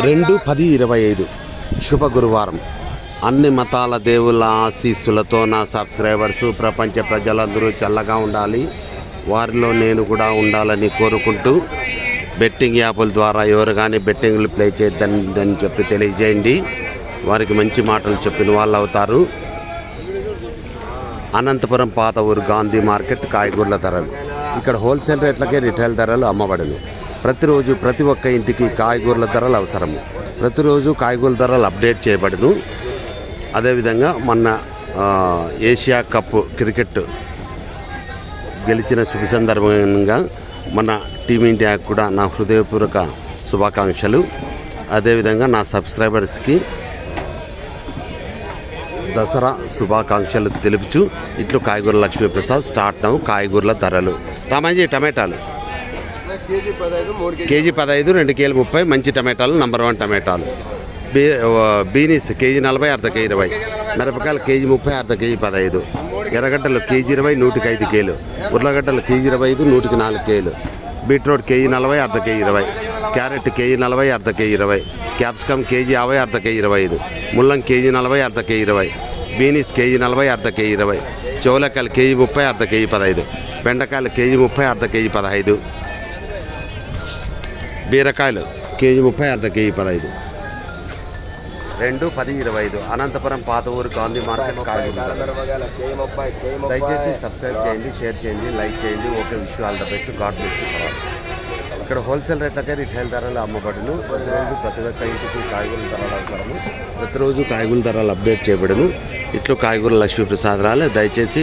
రెండు పది ఇరవై ఐదు. శుభ గురువారం. అన్ని మతాల దేవుళ్ళ ఆశీస్సులతో నా సబ్స్క్రైబర్స్ ప్రపంచ ప్రజలందరూ చల్లగా ఉండాలి. వారిలో నేను కూడా ఉండాలని కోరుకుంటూ బెట్టింగ్ యాప్ల ద్వారా ఎవరు కానీ బెట్టింగ్లు ప్లే చేద్దని అని చెప్పి తెలియజేయండి. వారికి మంచి మాటలు చెప్పిన వాళ్ళు అవుతారు. అనంతపురం పాత ఊరు గాంధీ మార్కెట్ కాయగూరల ధరలు. ఇక్కడ హోల్సేల్ రేట్లకే రిటైల్ ధరలు అమ్మబడును. ప్రతిరోజు ప్రతి ఒక్క ఇంటికి కాయగూరల ధరలు అవసరము. ప్రతిరోజు కాయగూరల ధరలు అప్డేట్ చేయబడును. అదేవిధంగా మొన్న ఏషియా కప్ క్రికెట్ గెలిచిన శుభ సందర్భంగా మన టీమిండియాకు కూడా నా హృదయపూర్వక శుభాకాంక్షలు. అదేవిధంగా నా సబ్స్క్రైబర్స్కి దసరా శుభాకాంక్షలు తెలుపుచు ఇట్లు కాయగూర లక్ష్మీప్రసాద్ స్టార్ట్ నవ్వు కాయగూరల ధరలు. రామాజీ టమాటాలు. కేజీ పదహైదు రెండు కేజీలు ముప్పై మంచి టమాటాలు నంబర్ వన్ టమాటాలు. బీ బీనీస్ కేజీ నలభై అర్ధ కేజీ ఇరవై. మిరపకాయలు కేజీ ముప్పై అర్ధ కేజీ పదహైదు. ఎర్రగడ్డలు కేజీ ఇరవై నూటికి ఐదు కేలు. ఉర్లగడ్డలు కేజీ ఇరవై ఐదు నూటికి నాలుగు కేలు. బీట్రూట్ కేజీ నలభై అర్ధ కేజీ ఇరవై. క్యారెట్ కేజీ నలభై అర్ధ కేజీ ఇరవై. క్యాప్సికమ్ కేజీ యాభై అర్ధ కేజీ ఇరవై ఐదు. ముల్లం కేజీ నలభై అర్ధ కేజీ ఇరవై. బీనీస్ కేజీ నలభై అర్ధ కేజీ ఇరవై. చోలకాయలు కేజీ ముప్పై అర్ధ కేజీ పదహైదు. బెండకాయలు కేజీ ముప్పై అర్ధ కేజీ పదహైదు. బీరకాయలు. కేజీ ముప్పై అర్ధ కేజీ పదహైదు. రెండు పది ఇరవై ఐదు అనంతపురం పాత ఊరు గాంధీ మార్కెట్ కాయగూరల దయచేసి సబ్స్క్రైబ్ చేయండి షేర్ చేయండి లైక్ చేయండి okay wish all the best God best ఇక్కడ హోల్సేల్ రేట్లకే రిటైల్ ధరలు అమ్మబడును. ప్రతిరోజు ప్రతి ఒక్క ఇంటికి కాయగూరల ధరలు అవసరము ప్రతిరోజు కాయగూరల ధరలు అప్డేట్ చేయబడును. ఇట్లు కాయగూర లక్ష్మీప్రసాద్ రాలే దయచేసి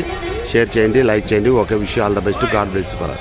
షేర్ చేయండి లైక్ చేయండి okay wish all the best God best for